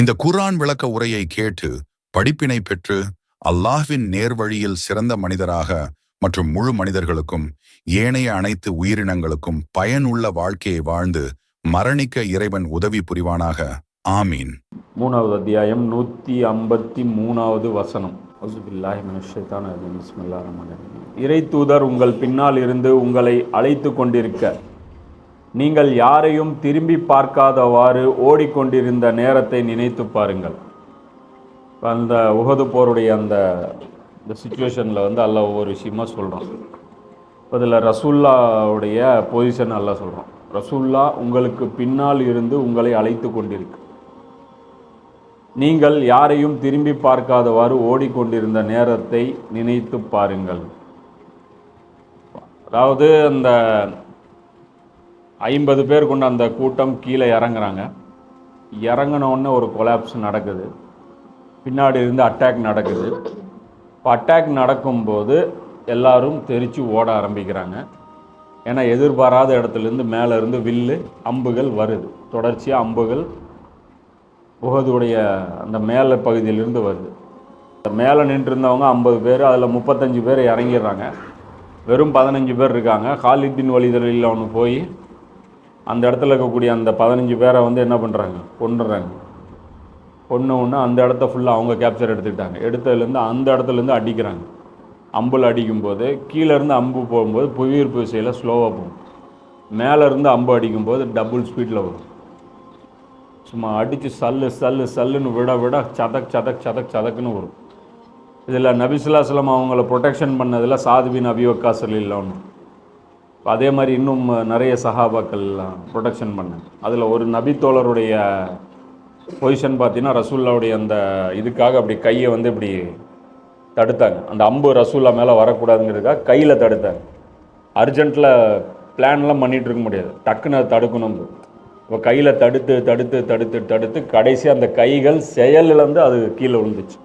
இந்த குர்ஆன் விளக்க உரையை கேட்டு படிப்பினை பெற்று அல்லாஹ்வின் நேர்வழியில் சிறந்த மனிதராக மற்றும் முழு மனிதர்களுக்கும் ஏனைய அனைத்து உயிரினங்களுக்கும் பயனுள்ள வாழ்க்கையை வாழ்ந்து மரணிக்க இறைவன் உதவி புரிவானாக. ஆமீன். மூணாவது அத்தியாயம் நூற்றி ஐம்பத்தி மூணாவது வசனம். இறை தூதர் உங்கள் பின்னால் இருந்து உங்களை அழைத்து கொண்டிருக்க. நீங்கள் யாரையும் திரும்பி பார்க்காதவாறு ஓடிக்கொண்டிருந்த நேரத்தை நினைத்து பாருங்கள். அந்த உகது போருடைய அந்த இந்த சுச்சுவேஷனில் வந்து அல்ல ஒவ்வொரு விஷயமா சொல்கிறோம் அதில் ரசூல்லாவுடைய பொசிஷன் அல்ல சொல்கிறோம் ரசூல்லா உங்களுக்கு பின்னால் இருந்து உங்களை அழைத்து கொண்டிருக்கு. நீங்கள் யாரையும் திரும்பி பார்க்காதவாறு ஓடிக்கொண்டிருந்த நேரத்தை நினைத்து பாருங்கள். அதாவது அந்த ஐம்பது பேர் கொண்ட அந்த கூட்டம் கீழே இறங்குறாங்க. இறங்கினோடனே ஒரு கொலாப்ஸ் நடக்குது. பின்னாடி இருந்து அட்டாக் நடக்குது. இப்போ அட்டாக் நடக்கும்போது எல்லாரும் தெரித்து ஓட ஆரம்பிக்கிறாங்க. ஏன்னா எதிர்பாராத இடத்துலேருந்து மேலே இருந்து வில்லு அம்புகள் வருது. தொடர்ச்சியாக அம்புகள் உகதுடைய அந்த மேலே பகுதியிலிருந்து வருது. மேலே நின்றுருந்தவங்க ஐம்பது பேர் அதில் முப்பத்தஞ்சு பேர் இறங்கிடுறாங்க. வெறும் பதினஞ்சு பேர் இருக்காங்க. ஹாலித்தின் வழிதலில் ஒன்று போய் அந்த இடத்துல இருக்கக்கூடிய அந்த பதினஞ்சு பேரை வந்து என்ன பண்ணுறாங்க கொண்டுறாங்க ஒன்று ஒன்று அந்த இடத்த ஃபுல்லாக அவங்க கேப்சர் எடுத்துக்கிட்டாங்க. எடுத்ததுலேருந்து அந்த இடத்துலேருந்து அடிக்கிறாங்க. அம்பில் அடிக்கும்போது கீழேருந்து அம்பு போகும்போது புவியீர்ப்பு விசையில் ஸ்லோவாக போகும். மேலேருந்து அம்பு அடிக்கும்போது டபுள் ஸ்பீடில் வரும். சும்மா அடித்து சல்லு சல்லு சல்லுன்னு விட விட சதக் சதக் சதக் சதக்குன்னு வரும். இதில் நபிசுல்லாஸ்லம் அவங்கள ப்ரொடெக்ஷன் பண்ணதில் சாதுபின் அபிவக்காசல் இல்லை ஒன்று அதே மாதிரி இன்னும் நிறைய சஹாபாக்கள்லாம் ப்ரொடெக்ஷன் பண்ணாங்க அதில் ஒரு நபித்தோழருடைய பொசிஷன் பார்த்தீங்கன்னா ரசூல்லாவுடைய அந்த இதுக்காக அப்படி கையை வந்து இப்படி தடுத்தாங்க. அந்த அம்பு ரசூல்லா மேலே வரக்கூடாதுங்கிறதுக்காக கையில் தடுத்தாங்க. அர்ஜென்ட்டில் பிளான்லாம் பண்ணிகிட்டு இருக்க முடியாது. டக்குன்னு அதை தடுக்கணும். இப்போ கையில் தடுத்து தடுத்து தடுத்து தடுத்து கடைசி அந்த கைகள் செயலிலேருந்து அது கீழே விழுந்துச்சு.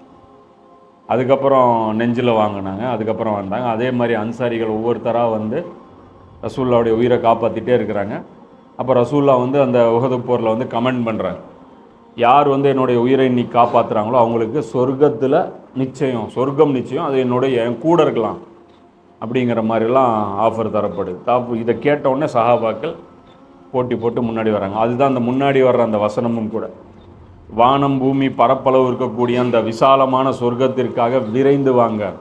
அதுக்கப்புறம் நெஞ்சில் வாங்கினாங்க. அதுக்கப்புறம் வந்தாங்க. அதே மாதிரி அன்சாரிகள் ஒவ்வொருத்தராக வந்து ரசூல்லாவுடைய உயிரை காப்பாற்றிட்டே இருக்கிறாங்க. அப்போ ரசூல்லா வந்து அந்த உகது போரில் வந்து கமெண்ட் பண்ணுறாங்க யார் வந்து என்னுடைய உயிரை இன்னைக்கு காப்பாற்றுறாங்களோ அவங்களுக்கு சொர்க்கத்தில் நிச்சயம் சொர்க்கம் நிச்சயம் அது என்னுடைய என் கூட இருக்கலாம் அப்படிங்கிற மாதிரிலாம் ஆஃபர் தரப்படுது. தாப்பு இதை கேட்ட உடனே சஹாபாக்கள் போட்டி போட்டு முன்னாடி வராங்க. அதுதான் அந்த முன்னாடி வர்ற அந்த வசனமும் கூட. வானம் பூமி பரப்பளவு இருக்கக்கூடிய அந்த விசாலமான சொர்க்கத்திற்காக விரைந்து வாங்க.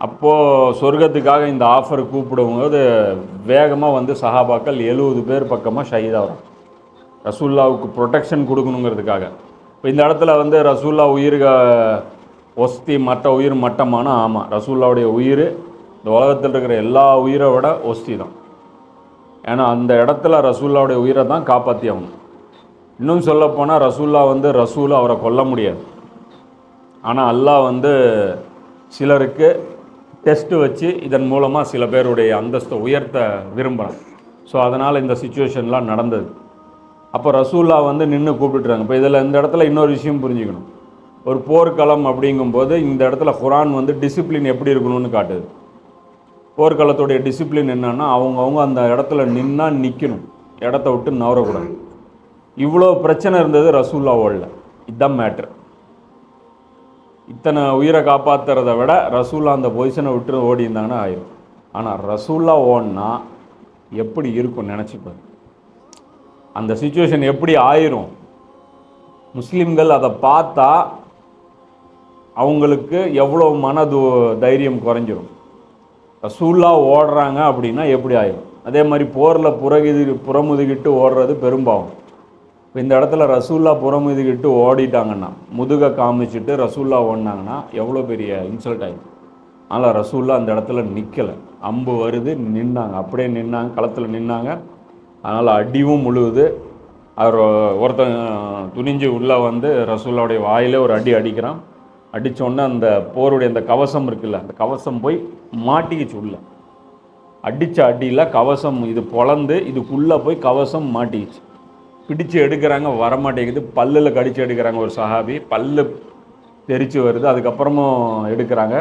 அப்போது சொர்க்கத்துக்காக இந்த ஆஃபர் கூப்பிடும்போது வேகமாக வந்து சஹாபாக்கள் எழுபது பேர் பக்கமாக ஷஹீதாக வரும் ரசூல்லாவுக்கு ப்ரொடெக்ஷன் கொடுக்கணுங்கிறதுக்காக. இப்போ இந்த இடத்துல வந்து ரசூல்லா உயிர் ஒஸ்தி மற்ற உயிர் மட்டமான ஆமாம் ரசூல்லாவுடைய உயிர் இந்த உலகத்தில் இருக்கிற எல்லா உயிரை விட ஒஸ்தி தான். ஏன்னா அந்த இடத்துல ரசூல்லாவுடைய உயிரை தான் காப்பாற்றி ஆகணும் இன்னும் சொல்லப்போனால் ரசூல்லா வந்து ரசூல் அவரை கொல்ல முடியாது. ஆனால் அல்லாஹ் வந்து சிலருக்கு டெஸ்ட்டு வச்சு இதன் மூலமாக சில பேருடைய அந்தஸ்தை உயர்த்த விரும்புகிறான் ஸோ அதனால் இந்த சுச்சுவேஷன்லாம் நடந்தது. அப்போ ரசூல்லா வந்து நின்று கூப்பிட்டுறாங்க இப்போ இதில் இந்த இடத்துல இன்னொரு விஷயம் புரிஞ்சுக்கணும். ஒரு போர்க்களம் அப்படிங்கும்போது இந்த இடத்துல குரான் வந்து டிசிப்ளின் எப்படி இருக்கணும்னு காட்டுது. போர்க்களத்துடைய டிசிப்ளின் என்னென்னா அவங்கவுங்க அந்த இடத்துல நின்னா நிற்கணும் இடத்த விட்டு நவரக்கூடாது இவ்வளோ பிரச்சனை இருந்தது ரசூல்லாவோட. இதுதான் மேட்ரு இத்தனை உயிரை காப்பாற்றுறத விட ரசூல்லா அந்த பொசிஷனை விட்டு ஓடி இருந்தாங்கன்னா ஆயிரும். ஆனால் ரசூல்லா ஓடினா எப்படி இருக்கும் நினச்சிப்பாரு அந்த சுச்சுவேஷன் எப்படி ஆயிரும்? முஸ்லீம்கள் அதை பார்த்தா அவங்களுக்கு எவ்வளோ மன து தைரியம் குறைஞ்சிரும். ரசூல்லா ஓடுறாங்க அப்படின்னா எப்படி ஆயிரும்? அதே மாதிரி போரில் புறகிது புறமுதுகிட்டு ஓடுறது பெரும்பாவம். இப்போ இந்த இடத்துல ரசூல்லா புறமுதுகிட்டு ஓடிட்டாங்கன்னா முதுகை காமிச்சிட்டு ரசூல்லா ஓடினாங்கன்னா எவ்வளோ பெரிய இன்சல்ட் ஆகிடும் ஆனால் ரசூல்லா அந்த இடத்துல நிற்கலை அம்பு வருது நின்னாங்க. அப்படியே நின்னாங்க களத்தில் நின்னாங்க. அதனால் அடியும் முழுகுது. அவர் ஒருத்தன் துணிஞ்சு உள்ளே வந்து ரசூல்லாவுடைய வாயிலே ஒரு அடி அடிக்கிறான். அடித்தோடனே அந்த போருடைய அந்த கவசம் இருக்குல்ல அந்த கவசம் போய் மாட்டிக்கிச்சு உள்ள. அடித்த அடியில் கவசம் இது பொழந்து இதுக்குள்ளே போய் கவசம் மாட்டிக்கிச்சு. பிடிச்சு எடுக்கிறாங்க வரமாட்டேங்குது. பல்லில் கடிச்சு எடுக்கிறாங்க ஒரு சஹாபி. பல்லு தெரிச்சு வருது அதுக்கப்புறமும் எடுக்கிறாங்க.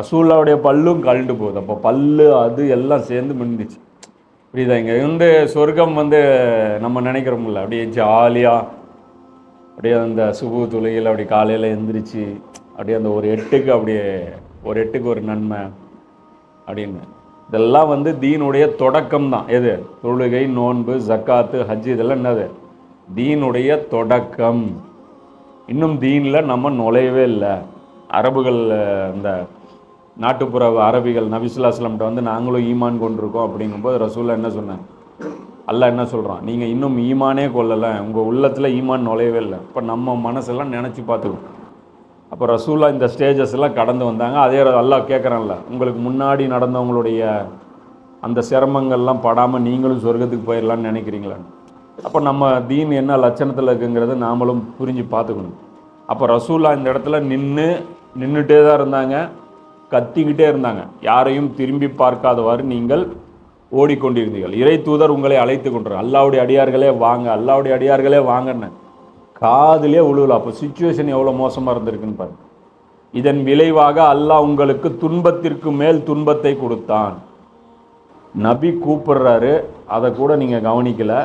ரசூல்லாவுடைய பல்லும் கழண்டு போகுது. அப்போ பல்லு அது எல்லாம் சேர்ந்து மின்னுச்சு. புரியுதா? இங்கே வந்து சொர்க்கம் வந்து நம்ம நினைக்கிறோம்ல அப்படியே ஜாலியாக அப்படியே அந்த சுபு துளையில் அப்படி காலையில் எந்திரிச்சு அப்படியே அந்த ஒரு எட்டுக்கு அப்படியே ஒரு எட்டுக்கு ஒரு நன்மை அப்படின்னு. இதெல்லாம் வந்து தீனுடைய தொடக்கம் தான் எது? தொழுகை நோன்பு ஜக்காத்து ஹஜ் இதெல்லாம் என்னது? தீனுடைய தொடக்கம். இன்னும் தீனில் நம்ம நுழையவே இல்லை. அரபுகள் அந்த இந்த நாட்டுப்புற அரபிகள் நபிசுல்லாஸ்லம்கிட்ட வந்து நாங்களும் ஈமான் கொண்டிருக்கோம் அப்படிங்கும்போது ரசூலா என்ன சொன்னாங்க? அல்ல என்ன சொல்கிறான் நீங்கள் இன்னும் ஈமானே கொள்ளலை உங்கள் உள்ளத்தில் ஈமான் நுழையவே இல்லை. இப்போ நம்ம மனசெல்லாம் நினச்சி பார்த்துக்கணும். அப்போ ரசூல்லா இந்த ஸ்டேஜஸ் எல்லாம் கடந்து வந்தாங்க. அதே எல்லாம் கேட்குறான்ல உங்களுக்கு முன்னாடி நடந்தவங்களுடைய அந்த சிரமங்கள்லாம் படாமல் நீங்களும் சொர்க்கத்துக்கு போயிடலான்னு நினைக்கிறீங்களா? அப்போ நம்ம தீன் என்ன லட்சணத்தில் இருக்குங்கிறத நாமளும் புரிஞ்சு பார்த்துக்கணும். அப்போ ரசூல்லா இந்த இடத்துல நின்று நின்றுட்டே தான் இருந்தாங்க. கத்திக்கிட்டே இருந்தாங்க. யாரையும் திரும்பி பார்க்காதவாறு நீங்கள் ஓடிக்கொண்டிருந்தீர்கள். இறை தூதர் உங்களை அழைத்து கொண்டார். அல்லாவுடைய அடியார்களே வாங்க அல்லாவுடைய அடியார்களே வாங்கன்னு. காதிலே உழுவல அப்போ சுச்சுவேஷன் எவ்வளோ மோசமாக இருந்திருக்குன்னு பாருங்க. இதன் விளைவாக அல்லாஹ் உங்களுக்கு துன்பத்திற்கு மேல் துன்பத்தை கொடுத்தான். நபி கூப்பிடுறாரு. அதை கூட நீங்கள் கவனிக்கலை.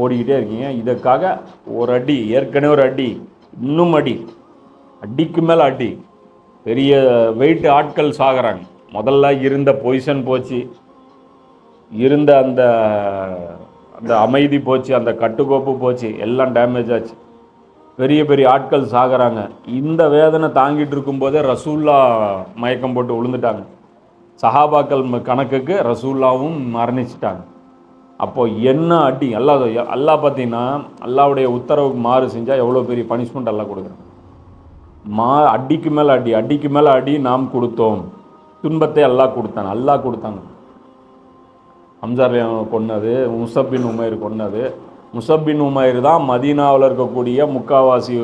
ஓடிக்கிட்டே இருக்கீங்க. இதுக்காக ஒரு அடி ஏற்கனவே ஒரு அடி இன்னும் அடி. அடிக்கு மேலே அடி. பெரிய வெயிட் ஆட்கள் சாகிறாங்க. முதல்ல இருந்த பொசிஷன் போச்சு. இருந்த அந்த அந்த அமைதி போச்சு. அந்த கட்டுக்கோப்பு போச்சு. எல்லாம் டேமேஜ் ஆச்சு. பெரிய பெரிய ஆட்கள் சாகிறாங்க. இந்த வேதனை தாங்கிட்டு இருக்கும்போதே ரசூல்லா மயக்கம் போட்டு விழுந்துட்டாங்க சஹாபாக்கள் கணக்குக்கு ரசூல்லாவும் மரணிச்சிட்டாங்க. அப்போது என்ன அடி? அல்லாஹ் அல்லா பார்த்தீங்கன்னா அல்லாவுடைய உத்தரவுக்கு மாறு செஞ்சால் எவ்வளோ பெரிய பனிஷ்மெண்ட் எல்லாம் கொடுக்குறாங்க மா அடிக்கு மேலே அடி அடிக்கு மேலே அடி நாம் கொடுத்தோம். துன்பத்தை அல்லாஹ் கொடுத்தான் அல்லாஹ் கொடுத்தாங்க. ஹம்சார் கொன்னது முசப்பின் உமேர் கொன்னது முசப்பின் உமைர் தான் மதீனாவில் இருக்கக்கூடிய முக்காவாசி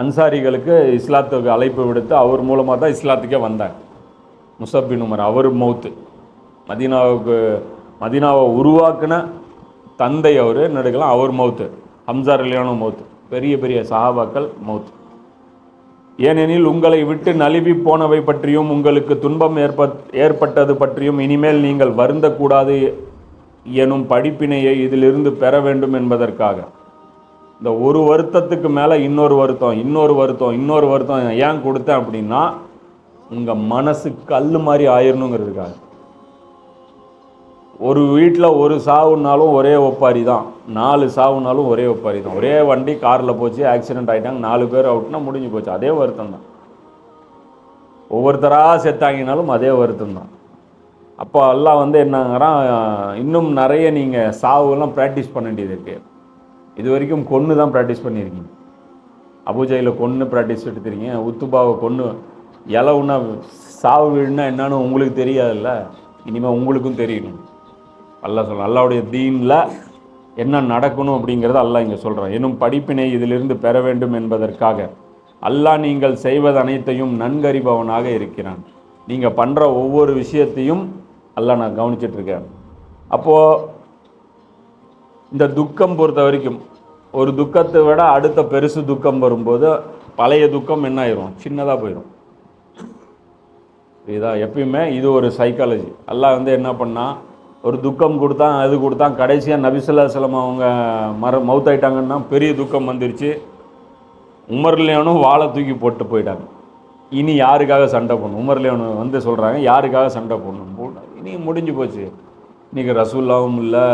அன்சாரிகளுக்கு இஸ்லாத்துக்கு அழைப்பு விடுத்து அவர் மூலமாக தான் இஸ்லாத்துக்கே வந்தாங்க. முசப்பின் உமர் அவர் மௌத்து. மதீனாவுக்கு மதீனாவை உருவாக்கின தந்தை அவர் நடுக்கலாம் அவர் மௌத்து. ஹம்சார் அலியானும் மௌத்து. பெரிய பெரிய சஹாபாக்கள் மௌத்து. ஏனெனில் உங்களை விட்டு நழுவி போனவை பற்றியும் உங்களுக்கு துன்பம் ஏற்பட் ஏற்பட்டது பற்றியும் இனிமேல் நீங்கள் வருந்தக்கூடாது எனும் படிப்பினையை இதிலிருந்து பெற வேண்டும் என்பதற்காக. இந்த ஒரு வருத்தத்துக்கு மேலே இன்னொரு வருத்தம் இன்னொரு வருத்தம் இன்னொரு வருத்தம் ஏன் கொடுத்தேன் அப்படின்னா உங்கள் மனசு கல் மாதிரி ஆயிரணுங்கிறதுக்காக. ஒரு வீட்டில் ஒரு சாவுனாலும் ஒரே ஒப்பாரி தான் நாலு சாவுனாலும் ஒரே ஒப்பாரி தான் ஒரே வண்டி காரில் போச்சு ஆக்சிடென்ட் ஆகிட்டாங்க நாலு பேர் அவுட்னா முடிஞ்சு போச்சு. அதே வருத்தம் தான் ஒவ்வொருத்தராக செத்தாங்கினாலும் அதே வருத்தம் தான் அப்போ எல்லாம் வந்து என்னங்கிறான் இன்னும் நிறைய நீங்கள் சாவுலாம் ப்ராக்டிஸ் பண்ண வேண்டியது இருக்குது இது வரைக்கும் கொன்று தான் ப்ராக்டிஸ் பண்ணியிருக்கீங்க. அபுஜையில் கொன்று ப்ராக்டிஸ் எடுத்துருக்கீங்க. உத்துபாவை கொன்று இலவுன்னா சாவு வீடுனா என்னன்னு உங்களுக்கு தெரியாதுல்ல? இனிமேல் உங்களுக்கும் தெரியணும். அல்லா சொல்ல அல்லாவுடைய தீனில் என்ன நடக்கணும் அப்படிங்கிறத அல்லாஹ் இங்கே சொல்கிறான் எனும் படிப்பினை இதிலிருந்து பெற வேண்டும் என்பதற்காக அல்லாஹ் நீங்கள் செய்வது அனைத்தையும் நன்கறிபவனாக இருக்கிறான். நீங்கள் பண்ணுற ஒவ்வொரு விஷயத்தையும் எல்லாம் நான் கவனிச்சிட்டு இருக்கேன் அப்போது இந்த துக்கம் பொறுத்த வரைக்கும் ஒரு துக்கத்தை விட அடுத்த பெருசு துக்கம் வரும்போது பழைய துக்கம் என்ன ஆயிரும்? சின்னதாக போயிடும் இதா எப்பயுமே இது ஒரு சைக்காலஜி எல்லாம் வந்து என்ன பண்ணால் ஒரு துக்கம் கொடுத்தான் அது கொடுத்தான் கடைசியாக நபிசுல்லாஸ்லம் அவங்க மர மவுத்தாயிட்டாங்கன்னா பெரிய துக்கம் வந்துருச்சு. உமர்லேனும் வாழை தூக்கி போட்டு போயிட்டாங்க. இனி யாருக்காக சண்டை போடணும்? உமர்லேனு வந்து சொல்கிறாங்க யாருக்காக சண்டை போடணும்? நீ முடிஞ்சு போச்சு. இன்றைக்கி ரசூல்லாவும் இல்லை.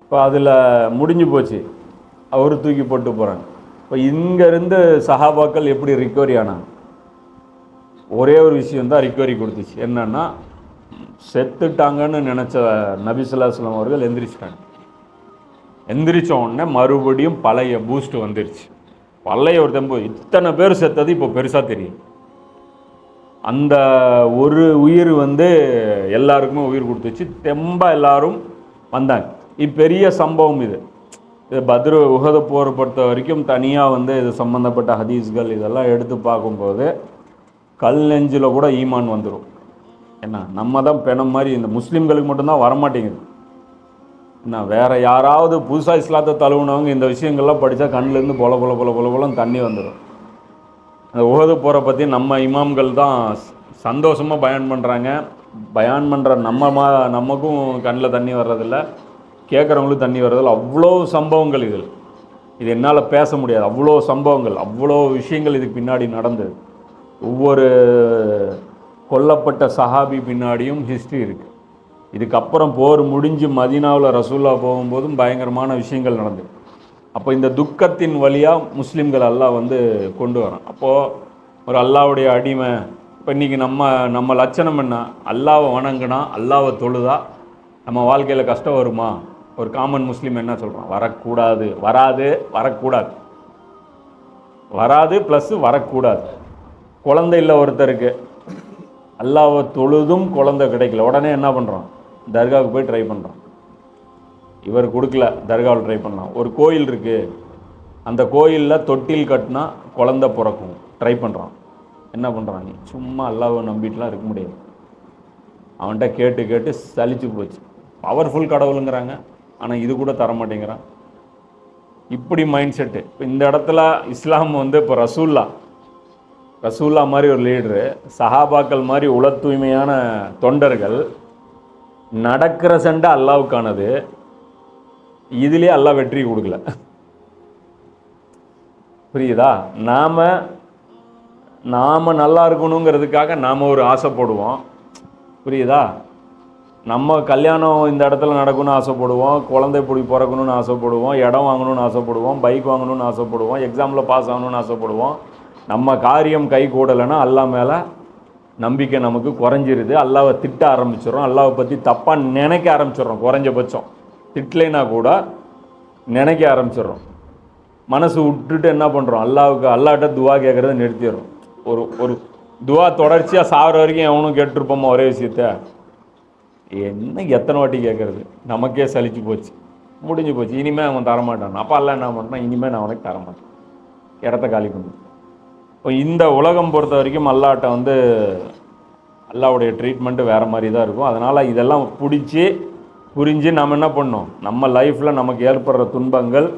இப்போ அதில் முடிஞ்சு போச்சு. அவர் தூக்கி போட்டு போகிறாங்க இப்போ இங்கேருந்து சஹாபாக்கள் எப்படி ரிக்கவரி ஆனாங்க? ஒரே ஒரு விஷயம் தான் ரிக்கவரி கொடுத்துச்சு. என்னன்னா செத்துட்டாங்கன்னு நினச்ச நபிசுல்லாஸ்லாம் அவர்கள் எந்திரிச்சிட்டாங்க. எந்திரிச்ச உடனே மறுபடியும் பழைய பூஸ்ட் வந்துருச்சு. பழைய ஒரு தெம்பு இத்தனை பேர் செத்தது இப்போ பெருசாக தெரியும். அந்த ஒரு உயிர் வந்து எல்லாருக்குமே உயிர் கொடுத்துச்சு தெம்பாக எல்லாரும் வந்தாங்க. இது பெரிய சம்பவம் இது. இது பத்ரு உகத போரை பொறுத்த வரைக்கும் தனியாக வந்து இது சம்மந்தப்பட்ட ஹதீஸ்கள் இதெல்லாம் எடுத்து பார்க்கும்போது கல் நெஞ்சில் கூட ஈமான் வந்துடும் என்ன? நம்ம தான் பெணம் மாதிரி இந்த முஸ்லீம்களுக்கு மட்டும்தான் வரமாட்டேங்குது. என்ன? வேற யாராவது புதுசாக இஸ்லாத்தை தழுவுனவங்க இந்த விஷயங்கள்லாம் படித்தா கண்ணிலேருந்து பொல பொல பொல பொல பொலம் தண்ணி வந்துடும் அந்த உகது போரை பற்றி நம்ம இமாம்கள் தான் சந்தோஷமாக பயான் பண்ணுறாங்க பயான் பண்ணுற நம்ம மா நமக்கும் கண்ணில் தண்ணி வர்றதில்ல கேட்குறவங்களுக்கும் தண்ணி வர்றதில்ல. அவ்வளோ சம்பவங்கள் இதில். இது என்னால் பேச முடியாது. அவ்வளோ சம்பவங்கள் அவ்வளோ விஷயங்கள் இதுக்கு பின்னாடி நடந்தது. ஒவ்வொரு கொல்லப்பட்ட சஹாபி பின்னாடியும் ஹிஸ்ட்ரி இருக்குது இதுக்கப்புறம் போர் முடிஞ்சு மதீனாவில் ரசூல்லா போகும்போதும் பயங்கரமான விஷயங்கள் நடந்தது. அப்போ இந்த துக்கத்தின் வழியாக முஸ்லீம்கள் அல்லாஹ் வந்து கொண்டு வரான். அப்போது ஒரு அல்லாவுடைய அடிமை இப்போ இன்றைக்கி நம்ம நம்ம லட்சணம் என்ன? அல்லாவை வணங்கினா அல்லாவை தொழுதா நம்ம வாழ்க்கையில் கஷ்டம் வருமா? ஒரு காமன் முஸ்லீம் என்ன சொல்கிறான் வரக்கூடாது. வராது வரக்கூடாது. வராது ப்ளஸ்ஸு வரக்கூடாது. குழந்தை இல்லை ஒருத்தருக்கு. அல்லாவை தொழுதும் குழந்தை கிடைக்கல. உடனே என்ன பண்ணுறோம் தர்காவுக்கு போய் ட்ரை பண்ணுறோம் இவர் கொடுக்கல தர்காவில் ட்ரை பண்ணலாம். ஒரு கோயில் இருக்குது அந்த கோயிலில் தொட்டில் கட்டினா குழந்த பிறக்கும். ட்ரை பண்ணுறான் என்ன பண்ணுறான் நீ? சும்மா அல்லாவை நம்பிட்டுலாம் இருக்க முடியாது. அவன்கிட்ட கேட்டு கேட்டு சலிச்சு போச்சு. பவர்ஃபுல் கடவுளுங்கிறாங்க. ஆனால் இது கூட தர மாட்டேங்கிறான் இப்படி மைண்ட் செட்டு இப்போ இந்த இடத்துல இஸ்லாம் வந்து இப்போ ரசூல்லா ரசூல்லா மாதிரி ஒரு லீடரு சஹாபாக்கள் மாதிரி உள தூய்மையான தொண்டர்கள் நடக்கிற சண்டை அல்லாவுக்கானது. இதுலேயே அல்லாஹ் வெற்றி கொடுக்கல. புரியுதா? நாம் நாம் நல்லா இருக்கணுங்கிறதுக்காக நாம் ஒரு ஆசைப்படுவோம். புரியுதா? நம்ம கல்யாணம் இந்த இடத்துல நடக்கணும்னு ஆசைப்படுவோம். குழந்தை பிடி பிறக்கணும்னு ஆசைப்படுவோம். இடம் வாங்கணும்னு ஆசைப்படுவோம். பைக் வாங்கணும்னு ஆசைப்படுவோம். எக்ஸாமில் பாஸ் ஆகணும்னு ஆசைப்படுவோம். நம்ம காரியம் கை கூடலைன்னா அல்லா மேலே நம்பிக்கை நமக்கு குறைஞ்சிருது. அல்லாவை திட்ட ஆரம்பிச்சிடும் அல்லாவை பற்றி தப்பாக நினைக்க ஆரம்பிச்சிடுறோம் குறைஞ்சபட்சம். திட்டலைனா கூட நினைக்க ஆரம்பிச்சிடுறோம். மனசு விட்டுட்டு என்ன பண்ணுறோம் அல்லாவுக்கு அல்லாட்ட துவா கேட்குறத நிறுத்திடுறோம். ஒரு ஒரு துவா தொடர்ச்சியாக சாகிற வரைக்கும் எவனும் கேட்டிருப்போமா ஒரே விஷயத்த? என்ன எத்தனை வாட்டி கேட்குறது நமக்கே சலிச்சு போச்சு. முடிஞ்சு போச்சு. இனிமேல் அவன் தரமாட்டான். அப்போ அல்ல என்ன பண்ணுறான் இனிமேல் நான் அவனுக்கு தரமாட்டேன். இடத்த காலி பண்ணு. இப்போ இந்த உலகம் பொறுத்த வரைக்கும் அல்லாட்ட வந்து அல்லாவுடைய ட்ரீட்மெண்ட்டு வேறு மாதிரி தான் இருக்கும். அதனால் இதெல்லாம் பிடிச்சி புரிஞ்சு நம்ம என்ன பண்ணோம்? நம்ம லைஃப்பில் நமக்கு ஏற்படுற துன்பங்கள்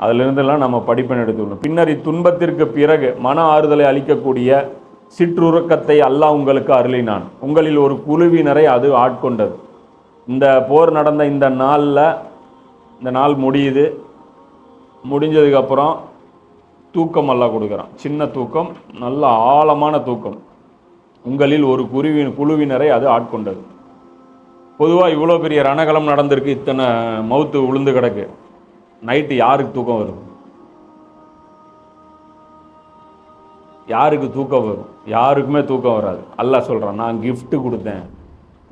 அதிலிருந்தெல்லாம் நம்ம படிப்பெண் எடுத்துக்கணும். பின்னர் இத்துன்பத்திற்கு பிறகு மன ஆறுதலை அளிக்கக்கூடிய சிற்றுறக்கத்தை அல்லாஹ் உங்களுக்கு அருளினான். உங்களில் ஒரு குழுவினரை அது ஆட்கொண்டது. இந்த போர் நடந்த இந்த நாளில் இந்த நாள் முடியுது. முடிஞ்சதுக்கப்புறம் தூக்கம் எல்லாம் கொடுக்குறான். சின்ன தூக்கம் நல்ல ஆழமான தூக்கம். உங்களில் ஒரு குருவின் குழுவினரை அது ஆட்கொண்டது. பொதுவாக இவ்வளோ பெரிய ரணகலம் நடந்திருக்கு இத்தனை மவுத்து உளுந்து கிடக்கு. நைட்டு யாருக்கு தூக்கம் வரும்? யாருக்கு தூக்கம் வரும்? யாருக்குமே தூக்கம் வராது. அல்லா சொல்கிறான் நான் கிஃப்ட்டு கொடுத்தேன்.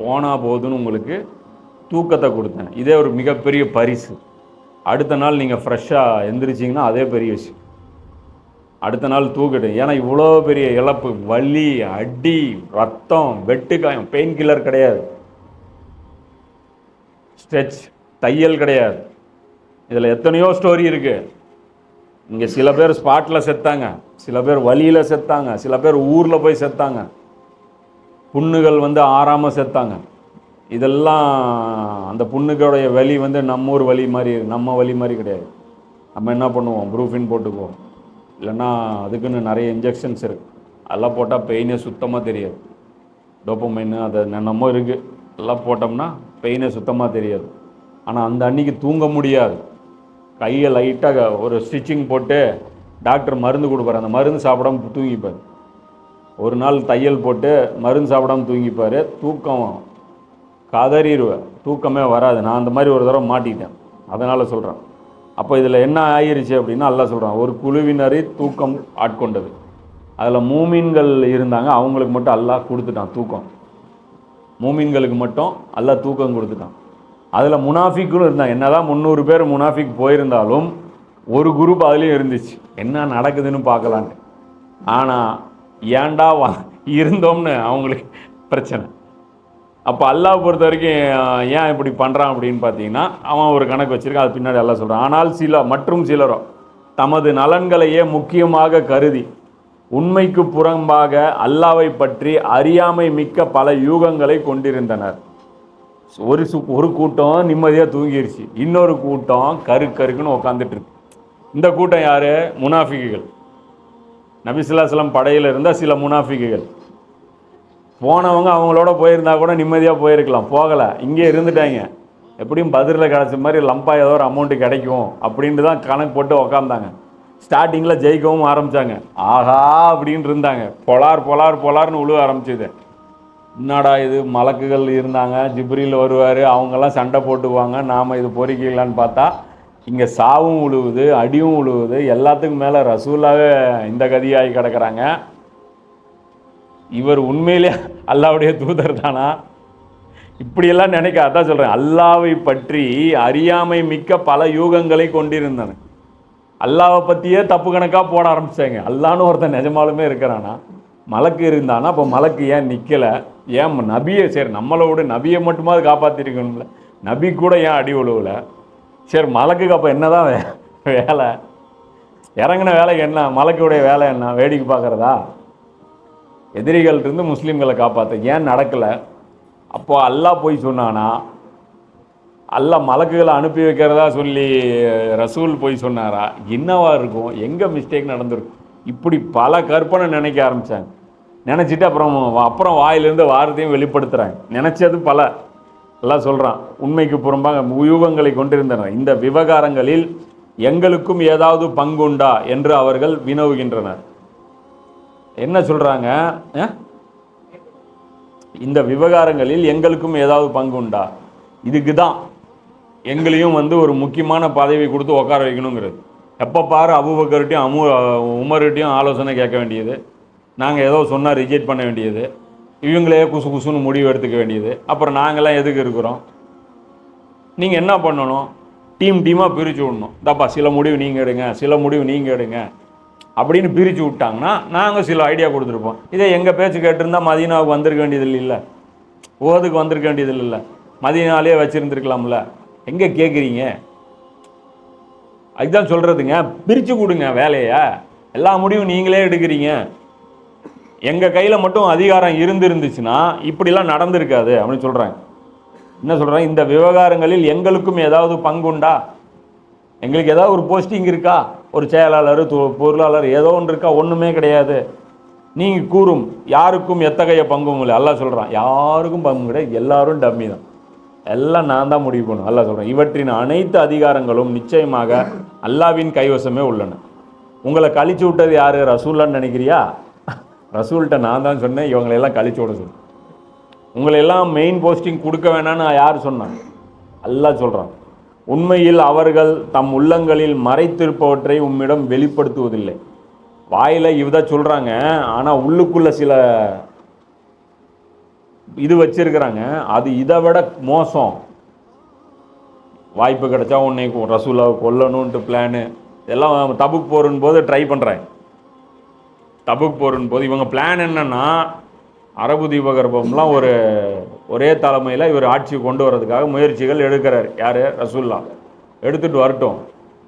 போனால் போதுன்னு உங்களுக்கு தூக்கத்தை கொடுத்தேன். இதே ஒரு மிகப்பெரிய பரிசு. அடுத்த நாள் நீங்கள் ஃப்ரெஷ்ஷாக எந்திரிச்சிங்கன்னா அதே பெரிய விஷயம். அடுத்த நாள் தூக்கிட்டு ஏன்னா இவ்வளோ பெரிய இழப்பு வலி அடி ரத்தம் வெட்டுக்காயம் பெயின் கில்லர் கிடையாது. ஸ்ட்ரெச் தையல் கிடையாது. இதில் எத்தனையோ ஸ்டோரி இருக்குது இங்கே சில பேர் ஸ்பாட்டில் செத்தாங்க. சில பேர் வழியில் செத்தாங்க. சில பேர் ஊரில் போய் செத்தாங்க. புண்ணுகள் வந்து ஆறாமல் செத்தாங்க. இதெல்லாம் அந்த புண்ணுகளுடைய வலி வந்து நம்ம ஊர் வலி மாதிரி நம்ம வலி மாதிரி கிடையாது. நம்ம என்ன பண்ணுவோம்? ப்ரூஃபின் போட்டுக்குவோம். இல்லைன்னா அதுக்குன்னு நிறைய இன்ஜெக்ஷன்ஸ் இருக்குது அதெல்லாம் போட்டால் பெயினே சுத்தமாக தெரியாது. டோப்பமைன்னு அது என்னென்னமோ இருக்குது எல்லாம் போட்டோம்னா பெயினே சுத்தமாக தெரியாது. ஆனால் அந்த அன்னைக்கு தூங்க முடியாது. கையை லைட்டாக ஒரு ஸ்டிச்சிங் போட்டு டாக்டர் மருந்து கொடுப்பாரு. அந்த மருந்து சாப்பிடாம தூங்கிப்பார். ஒரு நாள் தையல் போட்டு மருந்து சாப்பிடாம தூங்கிப்பார். தூக்கம் கதறிடுவேன் தூக்கமே வராது. நான் அந்த மாதிரி ஒரு தடவை மாட்டிட்டேன். அதனால் சொல்கிறேன் அப்போ இதில் என்ன ஆயிடுச்சு அப்படின்னா அல்லாஹ் சொல்கிறான் ஒரு குழுவினரை தூக்கம் ஆட்கொண்டது. அதில் மூமீன்கள் இருந்தாங்க. அவங்களுக்கு மட்டும் அல்லாஹ் கொடுத்துட்டான் தூக்கம். மூமீன்களுக்கு மட்டும் அல்லாஹ் தூக்கம் கொடுத்துட்டான். அதில் முனாஃபிக்கும் என்ன என்னதான் முந்நூறு பேர் முனாஃபிக் போயிருந்தாலும் ஒரு குரூப் அதுலேயும் இருந்துச்சு. என்ன நடக்குதுன்னு பார்க்கலான்ட்டு. ஆனால் ஏன்டா வா இருந்தோம்னு அவங்களுக்கு பிரச்சனை. அப்போ அல்லாஹ் பொறுத்த வரைக்கும் ஏன் இப்படி பண்ணுறான் அப்படின்னு பார்த்தீங்கன்னா அவன் ஒரு கணக்கு வச்சுருக்கான். அது பின்னாடி எல்லாம் சொல்கிறான் ஆனால் சில மற்றும் சிலரோ தமது நலன்களையே முக்கியமாக கருதி உண்மைக்கு புறம்பாக அல்லாவை பற்றி அறியாமை மிக்க பல யூகங்களை கொண்டிருந்தனர். ஒரு சு ஒரு கூட்டம் நிம்மதியாக தூங்கிருச்சு. இன்னொரு கூட்டம் கரு கருக்குன்னு உட்காந்துட்டு இருக்கு இந்த கூட்டம் யார்? முனாஃபிக்குகள். நபிசுல்லாஸ்லம் படையில் இருந்தால் சில முனாஃபிக்குகள். போனவங்க அவங்களோட போயிருந்தா கூட நிம்மதியாக போயிருக்கலாம். போகலை. இங்கே இருந்துட்டாங்க. எப்படியும் பதிரில் கிடச்ச மாதிரி லம்பாக ஏதோ ஒரு அமௌண்ட்டு கிடைக்கும் அப்படின்ட்டு தான் கணக்கு போட்டு உக்காந்தாங்க. ஸ்டார்டிங்கில் ஜெயிக்கவும் ஆரம்பித்தாங்க ஆஹா அப்படின்னு இருந்தாங்க. பொலார் பொலார் பொலார்னு உழுவ ஆரம்பிச்சது. என்னடா இது மலக்குகள் இருந்தாங்க ஜிப்ரியில் வருவார் அவங்கெல்லாம் சண்டை போட்டுவாங்க நாம் இது பொறிக்கலான்னு பார்த்தா இங்கே சாவும் உழுவுது அடியும் உழுவுது எல்லாத்துக்கும் மேலே ரசூலாகவே இந்த கதியாகி கிடக்கிறாங்க. இவர் உண்மையிலே அல்லாவுடைய தூதர் தானா? இப்படியெல்லாம் நினைக்க அதான் சொல்கிறேன் அல்லாவை பற்றி அறியாமை மிக்க பல யூகங்களை கொண்டிருந்தன. அல்லாவை பற்றியே தப்பு கணக்காக போட ஆரம்பித்தாங்க அல்லான்னு ஒருத்தன் நிஜமாலுமே இருக்கிறானா? மலக்கு இருந்தானா? அப்போ மலக்கு ஏன் நிற்கலை ஏன் நபியை சரி நம்மளை விட நபியை மட்டுமாவது காப்பாற்றிருக்கணும்ல நபி கூட ஏன் அடி உழுவல சரி மலக்குக்கு அப்போ என்னதான் வே வேலை? இறங்கின வேலை என்ன? மலக்குடைய வேலை என்ன? வேடிக்கை பார்க்குறதா? எதிரிகள்ட்ட இருந்து முஸ்லீம்களை காப்பாற்ற ஏன் நடக்கலை? அப்போ அல்லாஹ் போய் சொன்னானா அல்ல மலக்குகளை அனுப்பி வைக்கிறதா சொல்லி ரசூல் போய் சொன்னாரா? என்னவா இருக்கும்? எங்கே மிஸ்டேக் நடந்திருக்கும்? இப்படி பல கற்பனை நினைக்க ஆரம்பித்தாங்க நினச்சிட்டு அப்புறம் அப்புறம் வாயிலிருந்து வாரத்தையும் வெளிப்படுத்துகிறாங்க நினச்சது பல. எல்லாம் சொல்கிறான் உண்மைக்கு புறம்பாக யூகங்களை கொண்டிருந்தனர். இந்த விவகாரங்களில் எங்களுக்கும் ஏதாவது பங்குண்டா என்று அவர்கள் வினவுகின்றனர். என்ன சொல்கிறாங்க இந்த விவகாரங்களில் எங்களுக்கும் ஏதாவது பங்கு உண்டா? இதுக்கு தான் எங்களையும் வந்து ஒரு முக்கியமான பதவி கொடுத்து உட்கார வைக்கணுங்கிறது. எப்போ பாரு அபுபக்கர்கிட்டையும் அமு உமர்கிட்டையும் ஆலோசனை கேட்க வேண்டியது. நாங்கள் ஏதோ சொன்னால் ரிஜெக்ட் பண்ண வேண்டியது. இவங்களே குசு குசுன்னு முடிவு எடுத்துக்க வேண்டியது. அப்புறம் நாங்களாம் எதுக்கு இருக்கிறோம்? நீங்கள் என்ன பண்ணணும்? டீம் டீமாக பிரித்து விடணும். தப்பா சில முடிவு நீங்கள் எடுங்க சில முடிவு நீங்கள் எடுங்க. அப்படின்னு பிரித்து விட்டாங்கன்னா நாங்கள் சில ஐடியா கொடுத்துருப்போம். இதே எங்கள் பேச்சு கேட்டிருந்தால் மதீனாவுக்கு வந்திருக்க வேண்டியது இல்லை? ஓதுக்கு வந்திருக்க வேண்டியது இல்லை? மதியனாலே வச்சுருந்துருக்கலாம்ல? எங்கே கேட்குறீங்க அதுதான் சொல்கிறதுங்க பிரித்து கொடுங்க வேலையை. எல்லா முடிவும் நீங்களே எடுக்கிறீங்க. எங்கள் கையில் மட்டும் அதிகாரம் இருந்திருந்துச்சுன்னா இப்படிலாம் நடந்திருக்காது அப்படின்னு சொல்கிறாங்க என்ன சொல்கிறேன் இந்த விவகாரங்களில் எங்களுக்கும் ஏதாவது பங்குண்டா எங்களுக்கு ஏதாவது ஒரு போஸ்டிங் இருக்கா? ஒரு செயலாளர் பொருளாளர் ஏதோ ஒன்று இருக்கா? ஒன்றுமே கிடையாது. நீங்கள் கூறும். யாருக்கும் எத்தகைய பங்கும் இல்லை? எல்லாம் சொல்கிறான் யாருக்கும் பங்கு கிடையாது. எல்லாரும் டம்மி தான். எல்லாம் நான் தான் முடிவு பண்ணும் அல்லா சொல்கிறேன் இவற்றின் அனைத்து அதிகாரங்களும் நிச்சயமாக அல்லாவின் கைவசமே உள்ளன. உங்களை கழிச்சு விட்டது யார்? ரசூல்லான்னு நினைக்கிறியா? ரசூல்கிட்ட நான் தான் சொன்னேன் இவங்களையெல்லாம் கழிச்சு விட சொல்லு. உங்களையெல்லாம் மெயின் போஸ்டிங் கொடுக்க வேணாம்னு யார் சொன்னான் அல்லா சொல்கிறான் உண்மையில் அவர்கள் தம் உள்ளங்களில் மறைத்திருப்பவற்றை உம்மிடம் வெளிப்படுத்துவதில்லை. வாயில் இவதான் சொல்கிறாங்க ஆனால் உள்ளுக்குள்ளே சில இது வச்சிருக்கிறாங்க. அது இதை விட மோசம். வாய்ப்பு கிடைச்சா உன்னை ரசூலாவை கொல்லணுன்ட்டு பிளானு இதெல்லாம் தபுக்கு போருன்னு போது ட்ரை பண்ணுறேன் தபுக்கு போருன்னு போது இவங்க பிளான் என்னென்னா அரபு தீபகற்பம்லாம் ஒரு ஒரே தலைமையில் இவர் ஆட்சி கொண்டு வர்றதுக்காக முயற்சிகள் எடுக்கிறார். யார்? ரசூல்லா. எடுத்துகிட்டு வரட்டும்.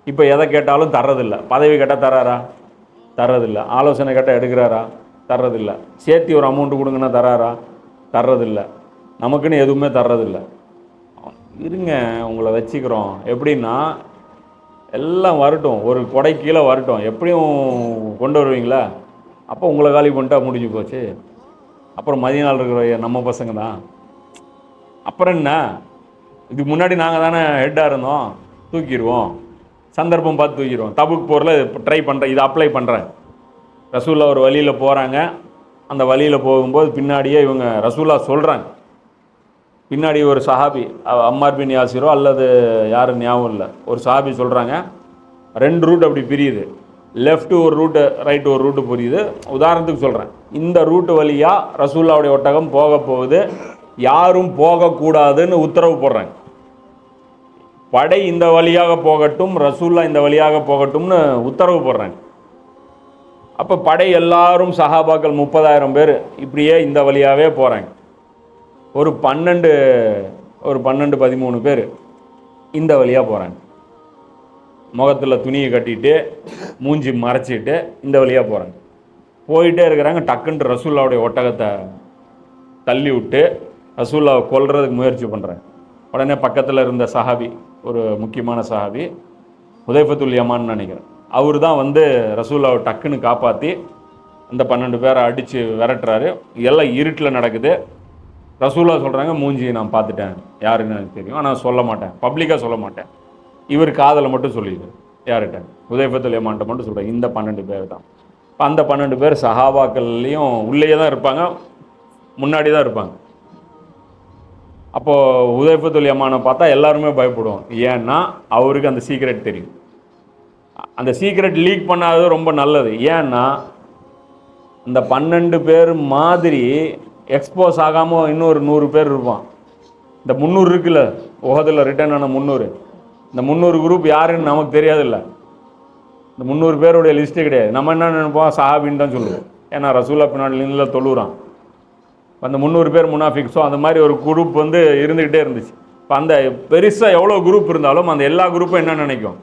இப்போ எதை கேட்டாலும் தர்றதில்ல. பதவி கேட்டால் தராரா தர்றதில்ல. ஆலோசனை கேட்டால் எடுக்கிறாரா? தர்றதில்ல. சேர்த்தி ஒரு அமௌண்ட்டு கொடுங்கன்னா தராரா தர்றதில்ல. நமக்குன்னு எதுவுமே தர்றதில்ல. இருங்க உங்களை வச்சுக்கிறோம். எப்படின்னா எல்லாம் வரட்டும். ஒரு கொடை கீழே வரட்டும். எப்படியும் கொண்டு வருவீங்களா? அப்போ உங்களை காலி பண்ணிட்டா முடிஞ்சு போச்சு. அப்புறம் மதிய நாள் இருக்கிற நம்ம பசங்க தான். அப்புறம் என்ன? இதுக்கு முன்னாடி நாங்கள் தானே ஹெட்டாக இருந்தோம். தூக்கிடுவோம். சந்தர்ப்பம் பார்த்து தூக்கிடுவோம். தபுக்கு போரில் ட்ரை பண்ணுறேன் இதை அப்ளை பண்ணுறேன் ரசூலில் ஒரு வழியில் போகிறாங்க அந்த வழியில் போகும்போது பின்னாடியே இவங்க ரசூலா சொல்கிறாங்க பின்னாடி ஒரு சஹாபி அம்மார் பின் யாசிரோ அல்லது யாரும் ஞாபகம் இல்லை. ஒரு சஹாபி சொல்கிறாங்க ரெண்டு ரூட் அப்படி பிரியுது. லெஃப்ட்டு ஒரு ரூட்டு ரைட் ஒரு ரூட்டு புரியுது. உதாரணத்துக்கு சொல்கிறேன் இந்த ரூட்டு வழியாக ரசூல்லாவுடைய ஒட்டகம் போக போகுது. யாரும் போகக்கூடாதுன்னு உத்தரவு போடுறாங்க. படை இந்த வழியாக போகட்டும் ரசூல்லா இந்த வழியாக போகட்டும்னு உத்தரவு போடுறாங்க. அப்போ படை எல்லாரும் சஹாபாக்கள் முப்பதாயிரம் பேர் இப்படியே இந்த வழியாகவே போகிறாங்க ஒரு பன்னெண்டு ஒரு பன்னெண்டு பதிமூணு பேர் இந்த வழியாக போகிறாங்க முகத்தில் துணியை கட்டிட்டு மூஞ்சி மறைச்சிட்டு இந்த வழியாக போகிறாங்க போயிட்டே இருக்கிறாங்க டக்குன்ட்டு ரசூல்லாவுடைய ஒட்டகத்தை தள்ளி விட்டு ரசூல்லாவை கொல்றதுக்கு முயற்சி பண்ணுறாங்க உடனே பக்கத்தில் இருந்த சஹாபி ஒரு முக்கியமான சஹாபி உதைஃபத்துல் யமான்னு நினைக்கிறேன். அவர் தான் வந்து ரசூலாவை டக்குன்னு காப்பாற்றி அந்த பன்னெண்டு பேரை அடித்து விரட்டுறாரு. எல்லாம் இருட்டில் நடக்குது. ரசூலா சொல்கிறாங்க மூஞ்சியை நான் பார்த்துட்டேன். யாருன்னு எனக்கு தெரியும். ஆனால் சொல்ல மாட்டேன். பப்ளிக்காக சொல்ல மாட்டேன். இவர் காதலை மட்டும் சொல்லிடு யார்கிட்ட? உதயபத்தில் ஏமாண்ட மட்டும் சொல்கிறேன் இந்த பன்னெண்டு பேர் தான். இப்போ அந்த பன்னெண்டு பேர் சஹாபாக்கள்லேயும் உள்ளேயே தான் இருப்பாங்க. முன்னாடி தான் இருப்பாங்க. அப்போது உதயபத்துல் யமானை பார்த்தா எல்லாருமே பயப்படுவோம் ஏன்னா அவருக்கு அந்த சீக்ரெட் தெரியும். அந்த சீக்ரெட் லீக் பண்ணாதது ரொம்ப நல்லது. ஏன்னா இந்த பன்னெண்டு பேர் மாதிரி எக்ஸ்போஸ் ஆகாமல் இன்னொரு நூறு பேர் இருப்பான். இந்த முந்நூறு இருக்குல்ல உகதில் ரிட்டர்ன் ஆன முந்நூறு. இந்த முந்நூறு குரூப் யாருன்னு நமக்கு தெரியாதுல்ல. இந்த முந்நூறு பேருடைய லிஸ்ட்டே கிடையாது. நம்ம என்ன நினைப்போம்? சஹாபின்னு தான் சொல்லுவோம். ஏன்னா ரசூலா பின்னாடி நின்றுல தொழுகிறான் அந்த முந்நூறு பேர் முனாஃபிக்ஸோ அந்த மாதிரி ஒரு குரூப் வந்து இருந்துக்கிட்டே இருந்துச்சு. இப்போ அந்த பெருசாக எவ்வளோ குரூப் இருந்தாலும் அந்த எல்லா குரூப்பும் என்ன நினைக்கும்?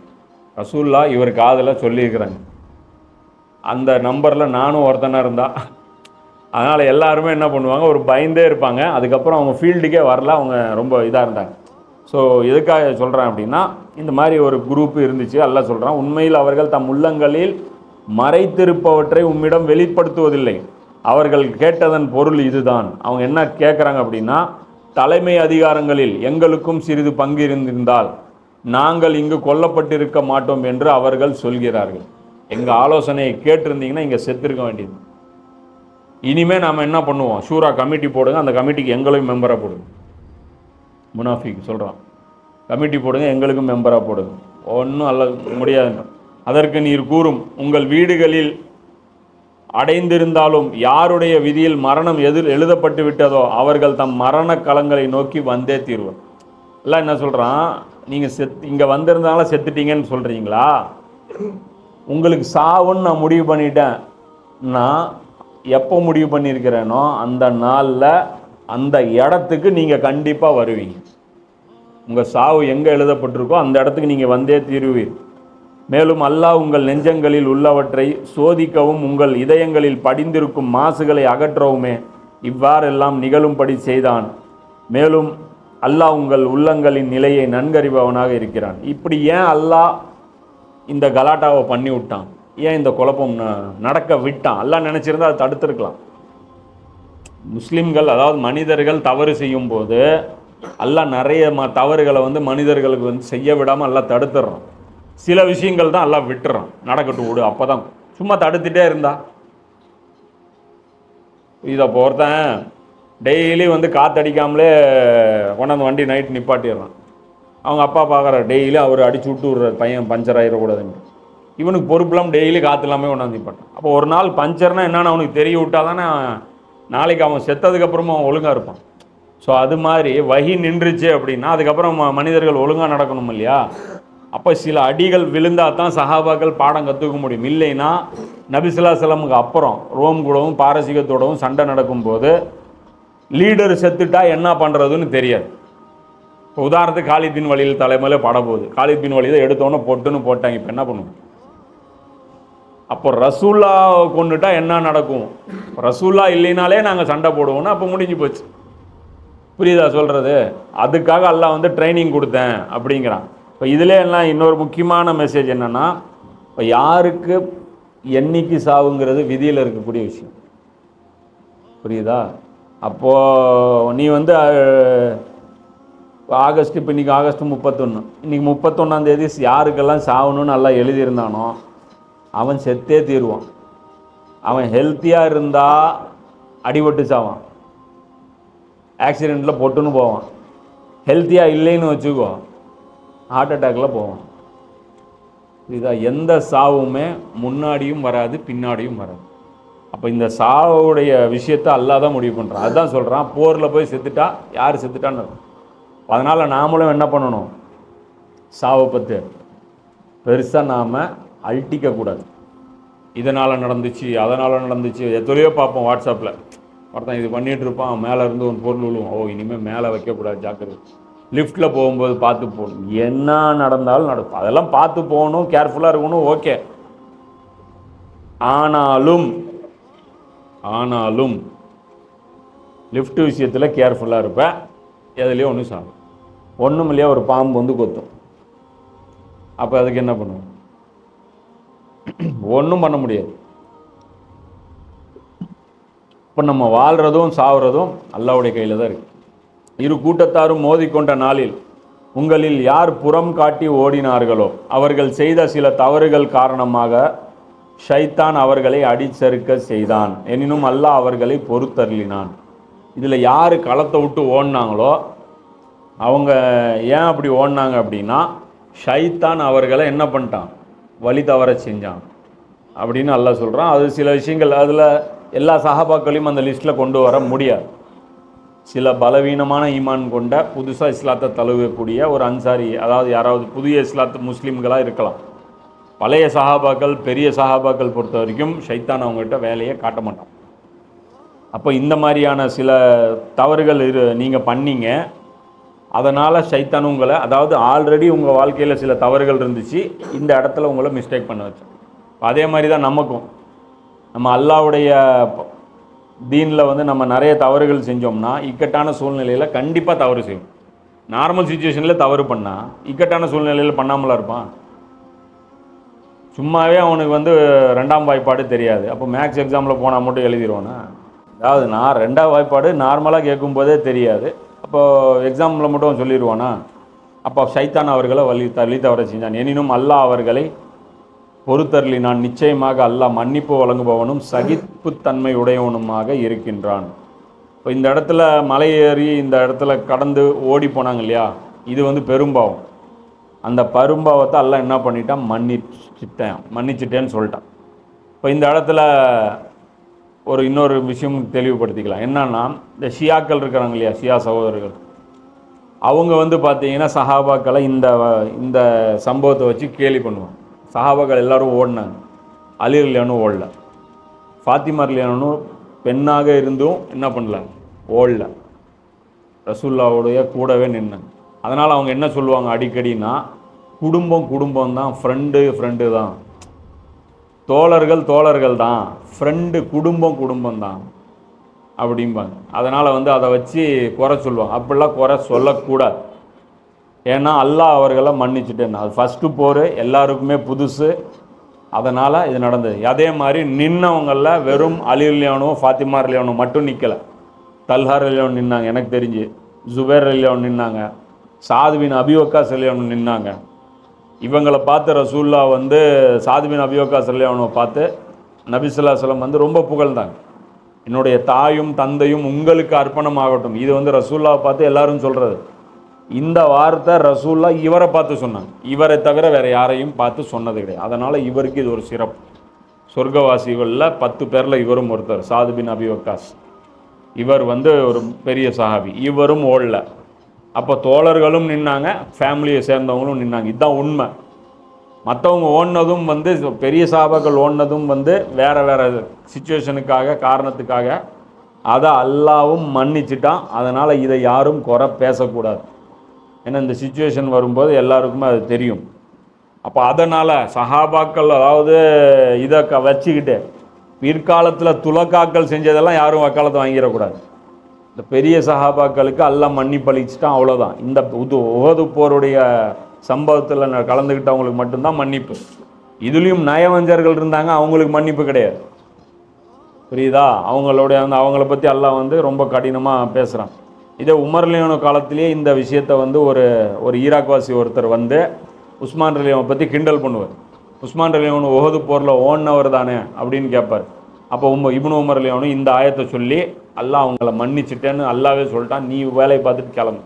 ரசூல்லா இவர் காதில் சொல்லியிருக்கிறாங்க. அந்த நம்பரில் நானும் ஒருத்தனாக இருந்தா அதனால் எல்லாருமே என்ன பண்ணுவாங்க ஒரு பயந்தே இருப்பாங்க. அதுக்கப்புறம் அவங்க ஃபீல்டுக்கே வரல அவங்க ரொம்ப இதாக இருந்தாங்க. ஸோ எதுக்காக சொல்கிறேன் அப்படின்னா இந்த மாதிரி ஒரு குரூப் இருந்துச்சு அல்ல சொல்கிறான் உண்மையில் அவர்கள் தம் உள்ளங்களில் மறைத்திருப்பவற்றை உம்மிடம் வெளிப்படுத்துவதில்லை. அவர்கள் கேட்டதன் பொருள் இதுதான். அவங்க என்ன கேட்குறாங்க அப்படின்னா தலைமை அதிகாரங்களில் எங்களுக்கும் சிறிது பங்கு இருந்திருந்தால் நாங்கள் இங்கு கொல்லப்பட்டிருக்க மாட்டோம் என்று அவர்கள் சொல்கிறார்கள். எங்கள் ஆலோசனையை கேட்டிருந்தீங்கன்னா இங்கே செத்துருக்க வேண்டியது. இனிமேல் நாம் என்ன பண்ணுவோம்? ஷூரா கமிட்டி போடுங்க அந்த கமிட்டிக்கு எங்களையும் மெம்பராக போடுங்க. முனாஃபிக் சொல்கிறான் கமிட்டி போடுங்க எங்களுக்கும் மெம்பராக போடுங்க. ஒன்றும் அல்ல முடியாது. அதற்கு நீர் கூறும் உங்கள் வீடுகளில் அடைந்திருந்தாலும் யாருடைய விதியில் மரணம் எதிர் எழுதப்பட்டு விட்டதோ அவர்கள் தம் மரண களங்களை நோக்கி வந்தே தீர்வர். எல்லாம் என்ன சொல்கிறான் நீங்கள் செத் இங்கே வந்திருந்தால செத்துட்டீங்கன்னு சொல்கிறீங்களா உங்களுக்கு சாவுன்னு நான் முடிவு பண்ணிட்டேன். நான் எப்போ முடிவு பண்ணியிருக்கிறேனோ அந்த நாளில் அந்த இடத்துக்கு நீங்கள் கண்டிப்பாக வருவீங்க. உங்கள் சாவு எங்கே எழுதப்பட்டிருக்கோ அந்த இடத்துக்கு நீங்கள் வந்தே தீருவீர். மேலும் அல்லாஹ் உங்கள் நெஞ்சங்களில் உள்ளவற்றை சோதிக்கவும் உங்கள் இதயங்களில் படிந்திருக்கும் மாசுகளை அகற்றவுமே இவ்வாறெல்லாம் நிகழும்படி செய்தான். மேலும் அல்லாஹ் உங்கள் உள்ளங்களின் நிலையை நன்கறிபவனாக இருக்கிறான். இப்படி ஏன் அல்லாஹ் இந்த கலாட்டாவை பண்ணி விட்டான்? ஏன் இந்த குழப்பம் ந- நடக்க விட்டான்? அல்லாஹ் நினச்சிருந்தா அதை தடுத்துருக்கலாம். முஸ்லீம்கள் அதாவது மனிதர்கள் தவறு செய்யும் போது அல்லாஹ் நிறைய ம தவறுகளை வந்து மனிதர்களுக்கு வந்து செய்ய விடாமல் எல்லாம் தடுத்துடுறோம் சில விஷயங்கள் தான் எல்லாம் விட்டுறோம் நடக்கட்டும் விடு அப்போ தான் சும்மா தடுத்துட்டே இருந்தா. இதை ஒருத்தன் டெய்லி வந்து காத்தடிக்காமலே கொண்டாந்து வண்டி நைட் நிப்பாட்டிடுறான் அவங்க அப்பா பார்க்குற டெய்லி அவர் அடிச்சு விட்டு விட்றாரு பையன் பஞ்சர் ஆகிடக்கூடாதுன்னு இவனுக்கு பொறுப்புலாம் டெய்லி காற்று இல்லாமல் கொண்டாந்து நிப்பாட்டான் அப்போ ஒரு நாள் பஞ்சர்னால் என்னென்னு அவனுக்கு தெரிய விட்டால் தானே நாளைக்கு அவன் செத்ததுக்கப்புறமா அவன் ஒழுங்காக இருப்பான். ஸோ அது மாதிரி வகி நின்றுச்சு அப்படின்னா அதுக்கப்புறம் ம- மனிதர்கள் ஒழுங்காக நடக்கணும் இல்லையா? அப்போ சில அடிகள் விழுந்தா தான் சஹாபாக்கள் பாடம் கற்றுக்க முடியும். இல்லைன்னா நபிசுல்லாசலமுக்கு அப்புறம் ரோம் கூடவும் பாரசீகத்தோடவும் சண்டை நடக்கும்போது லீடர் செத்துட்டா என்ன பண்ணுறதுன்னு தெரியாது. இப்போ உதாரணத்துக்கு காலித் பின் வழியில் தலைமையில பட போகுது. காலித் பின் வழியில் எடுத்தோன்னே பொட்டுன்னு போட்டாங்க. இப்போ என்ன பண்ணுவோம் அப்போ ரசூல்லா கொண்டுட்டா என்ன நடக்கும்? ரசூல்லா இல்லைனாலே நாங்கள் சண்டை போடுவோம்னா அப்போ முடிஞ்சு போச்சு. புரியுதா சொல்கிறது அதுக்காக எல்லாம் வந்து ட்ரைனிங் கொடுத்தேன் அப்படிங்கிறான். இப்போ இதில் எல்லாம் இன்னொரு முக்கியமான மெசேஜ் என்னென்னா இப்போ யாருக்கு என்னைக்கு சாவுங்கிறது விதியில் இருக்கக்கூடிய விஷயம். புரியுதா? அப்போது நீ வந்து ஆகஸ்ட் இப்போ இன்றைக்கி ஆகஸ்ட் முப்பத்தொன்று இன்றைக்கி முப்பத்தொன்னாந்தேதி யாருக்கெல்லாம் சாகணும்னு நல்லா எழுதியிருந்தானோ அவன் செத்தே தீருவான். அவன் ஹெல்த்தியாக இருந்தால் அடிபட்டு சாவான். ஆக்சிடெண்ட்டில் பொட்டுன்னு போவான். ஹெல்த்தியாக இல்லைன்னு வச்சுக்கோ ஹார்ட் அட்டாக்கில் போவான். இதுதான் எந்த சாவுமே முன்னாடியும் வராது பின்னாடியும் வராது. அப்போ இந்த சாவுடைய விஷயத்தை அல்லாஹ் தான் முடிவு பண்ணுறான் அதுதான் சொல்கிறான் போரில் போய் செத்துட்டா யார் செத்துட்டான்னு அதனால் நாமளும் என்ன பண்ணணும்? சாவை பற்றி பெருசாக நாம் அழட்டிக்கக்கூடாது இதனால் நடந்துச்சு அதனால் நடந்துச்சு எத்தனையோ பார்ப்போம் வாட்ஸ்அப்பில் ஒருத்தன் இது பண்ணிகிட்டு இருப்பான் மேலே இருந்து ஒரு பொருள் விழுவும். ஓ இனிமேல் மேலே வைக்கக்கூடாது ஜாக்கிரதை. லிஃப்ட்டில் போகும்போது பார்த்து போகணும். என்ன நடந்தாலும் நடக்கும். அதெல்லாம் பார்த்து போகணும் கேர்ஃபுல்லாக இருக்கணும் ஓகே ஆனாலும் ஆனாலும் லிஃப்ட் விஷயத்தில் கேர்ஃபுல்லாக இருப்பேன் எதுலேயோ ஒன்றும் சாகும் ஒன்றும் இல்லையா ஒரு பாம்பு வந்து கொத்தும். அப்போ அதுக்கு என்ன பண்ணுவோம்? ஒன்றும் பண்ண முடியாது. இப்போ நம்ம வாழ்கிறதும் சாவுறதும் அல்லாவுடைய கையில் தான் இருக்குது இரு கூட்டத்தாரும் மோதிக்கொண்ட நாளில் உங்களில் யார் புறம் காட்டி ஓடினார்களோ அவர்கள் செய்த சில தவறுகள் காரணமாக ஷைத்தான் அவர்களை அடிச்சறுக்க செய்தான். எனினும் அல்லாஹ் அவர்களை பொறுத்தருளினான். இதில் யார் களத்தை விட்டு ஓடினாங்களோ அவங்க ஏன் அப்படி ஓடினாங்க அப்படின்னா ஷைத்தான் அவர்களை என்ன பண்ணிட்டான்? வழி தவற செஞ்சான். அப்படின்னு நல்லா சொல்கிறான் அது சில விஷயங்கள் அதில் எல்லா சஹாபாக்களையும் அந்த லிஸ்ட்டில் கொண்டு வர முடியாது. சில பலவீனமான ஈமான் கொண்ட புதுசாக இஸ்லாத்தை தழுவக்கூடிய ஒரு அன்சாரி அதாவது யாராவது புதிய இஸ்லாத்து முஸ்லீம்களாக இருக்கலாம். பழைய சஹாபாக்கள் பெரிய சஹாபாக்கள் பொறுத்த வரைக்கும் ஷைத்தான் அவங்ககிட்ட வேலையை காட்ட மாட்டான் அப்போ இந்த மாதிரியான சில தவறுகள் இரு நீங்கள் பண்ணீங்க. அதனால் சைத்தான் உங்களை அதாவது ஆல்ரெடி உங்கள் வாழ்க்கையில் சில தவறுகள் இருந்துச்சு. இந்த இடத்துல உங்களை மிஸ்டேக் பண்ண வச்சு. அதே மாதிரி தான் நமக்கும். நம்ம அல்லாவுடைய தீனில் வந்து நம்ம நிறைய தவறுகள் செஞ்சோம்னா இக்கட்டான சூழ்நிலையில் கண்டிப்பாக தவறு செய்யும் நார்மல் சுச்சுவேஷனில் தவறு பண்ணால் இக்கட்டான சூழ்நிலையில் பண்ணாமலாம் இருப்பான். சும்மாவே அவனுக்கு வந்து ரெண்டாம் வாய்ப்பாடு தெரியாது. அப்போ மேக்ஸ் எக்ஸாமில் போனால் மட்டும் எழுதிடுவானா அதாவது நான் ரெண்டாம் வாய்ப்பாடு நார்மலாக கேட்கும்போதே தெரியாது. அப்போ எக்ஸாமில் மட்டும் அவன் சொல்லிடுவானா அப்போ சைத்தான் அவர்களை வழி தள்ளி தவற செஞ்சான். எனினும் அல்லாஹ் அவர்களை பொறுத்தருளி நான் நிச்சயமாக அல்லாஹ் மன்னிப்பு வழங்குபவனும் சகிப்புத்தன்மை உடையவனுமாக இருக்கின்றான். இப்போ இந்த இடத்துல மலை ஏறி இந்த இடத்துல கடந்து ஓடி போனாங்க இல்லையா? இது வந்து பெரும்பாவம். அந்த பரும்பாவத்தை எல்லாம் என்ன பண்ணிட்டான்? மன்னிச்சிட்டேன். மன்னிச்சிட்டேன்னு சொல்லிட்டான். இப்போ இந்த இடத்துல ஒரு இன்னொரு விஷயம் தெளிவுபடுத்திக்கலாம். என்னன்னா இந்த ஷியாக்கள் இருக்கிறாங்க இல்லையா? ஷியா சகோதரர்கள். அவங்க வந்து பார்த்தீங்கன்னா சஹாபாக்களை இந்த இந்த சம்பவத்தை வச்சு கேலி பண்ணுவாங்க. சஹாபாக்கள் எல்லாரும் ஓடினாங்க. அலி இல்லையானும் ஓடல. ஃபாத்திமா இல்லையானும் பெண்ணாக இருந்தும் என்ன பண்ணல? ஓடல. ரசூல்லாவுடைய கூடவே நின்னாங்க. அதனால் அவங்க என்ன சொல்லுவாங்க அடிக்கடினா குடும்பம் குடும்பம் தான் ஃப்ரெண்டு ஃப்ரெண்டு தான். தோழர்கள் தோழர்கள் தான் ஃப்ரெண்டு குடும்பம் குடும்பம் தான் அப்படிம்பாங்க. அதனால் வந்து அதை வச்சு குறை சொல்லுவாங்க. அப்படிலாம் குறை சொல்லக்கூடாது. ஏன்னா அல்லாஹ் அவர்களை மன்னிச்சுட்டேன் அது ஃபஸ்ட்டு போர் எல்லாருக்குமே புதுசு. அதனால் இது நடந்தது. அதே மாதிரி நின்னவங்களில் வெறும் அலிலியானோ ஃபாத்திமா இல்லையானோ மட்டும் நிற்கலை தல்ஹார் ரிலியான் நின்னாங்க எனக்கு தெரிஞ்சு. ஜுபேர் ரிலியான் நின்னாங்க. சாதுவின் அபிவக்கா ரிலியான் நின்னாங்க. இவங்களை பார்த்து ரசூல்லா வந்து சாதுவின் அபியோகா சல்லியானவை பார்த்து நபிசுல்லா சொல்லம் வந்து ரொம்ப புகழ்ந்தாங்க. என்னுடைய தாயும் தந்தையும் உங்களுக்கு அர்ப்பணம் ஆகட்டும். இது வந்து ரசூல்லாவை பார்த்து எல்லாரும் சொல்கிறது இந்த வார்த்தை ரசூல்லா இவரை பார்த்து சொன்னாங்க இவரை தவிர வேறு யாரையும் பார்த்து சொன்னது கிடையாது. அதனால் இவருக்கு இது ஒரு சிறப்பு. சொர்க்கவாசிகளில் பத்து பேரில் இவரும் ஒருத்தர் சாது பின் அபி வக்காஸ் இவர் வந்து ஒரு பெரிய சஹாபி. இவரும் ஓடல. அப்போ தோழர்களும் நின்னாங்க ஃபேமிலியை சேர்ந்தவங்களும் நின்னாங்க. இதுதான் உண்மை. மற்றவங்க ஓடினதும் வந்து பெரிய சாபாக்கள் ஓடினதும் வந்து வேறு வேறு சுச்சுவேஷனுக்காக காரணத்துக்காக அதை அல்லாவும் மன்னிச்சிட்டான். அதனால் இதை யாரும் குறை பேசக்கூடாது. ஏன்னா இந்த சுச்சுவேஷன் வரும்போது எல்லாருக்குமே அது தெரியும். அப்போ அதனால் சஹாபாக்கள் அதாவது இதை க வச்சுக்கிட்டு பிற்காலத்தில் துலக்காக்கள் செஞ்சதெல்லாம் யாரும் வக்காலத்தை வாங்கிடக்கூடாது. இந்த பெரிய சஹாபாக்களுக்கு எல்லாம் மன்னிப்பளிச்சிட்டான் அவ்வளோதான் இந்த உது உகது போருடைய சம்பவத்தில் கலந்துக்கிட்டவங்களுக்கு மட்டும்தான் மன்னிப்பு. இதுலேயும் நயவஞ்சர்கள் இருந்தாங்க அவங்களுக்கு மன்னிப்பு கிடையாது. புரியுதா? அவங்களுடைய அந்த அவங்கள பற்றி எல்லாம் வந்து ரொம்ப கடினமாக பேசுகிறான் இதே உமர்லியோன காலத்திலேயே இந்த விஷயத்தை வந்து ஒரு ஒரு ஈராக்வாசி ஒருத்தர் வந்து உஸ்மான் ரலியோனை பற்றி கிண்டல் பண்ணுவார். உஸ்மான் ரலியோன் உகது போரில் ஓடினவர் தானே அப்படின்னு கேட்பார் அப்போ உம இப்னு உமர் லியோனு இந்த ஆயத்தை சொல்லி அல்லாஹ் அவங்கள மன்னிச்சிட்டேன்னு அல்லாவே சொல்லிட்டான். நீ வேலையை பார்த்துட்டு கிளம்பு.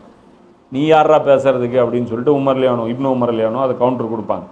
நீ யாரா பேசுறதுக்கு அப்படின்னு சொல்லிட்டு உமர்லேயானோ இப்னு உமர்லேயானோ அதை கவுண்டர் கொடுப்பாங்க.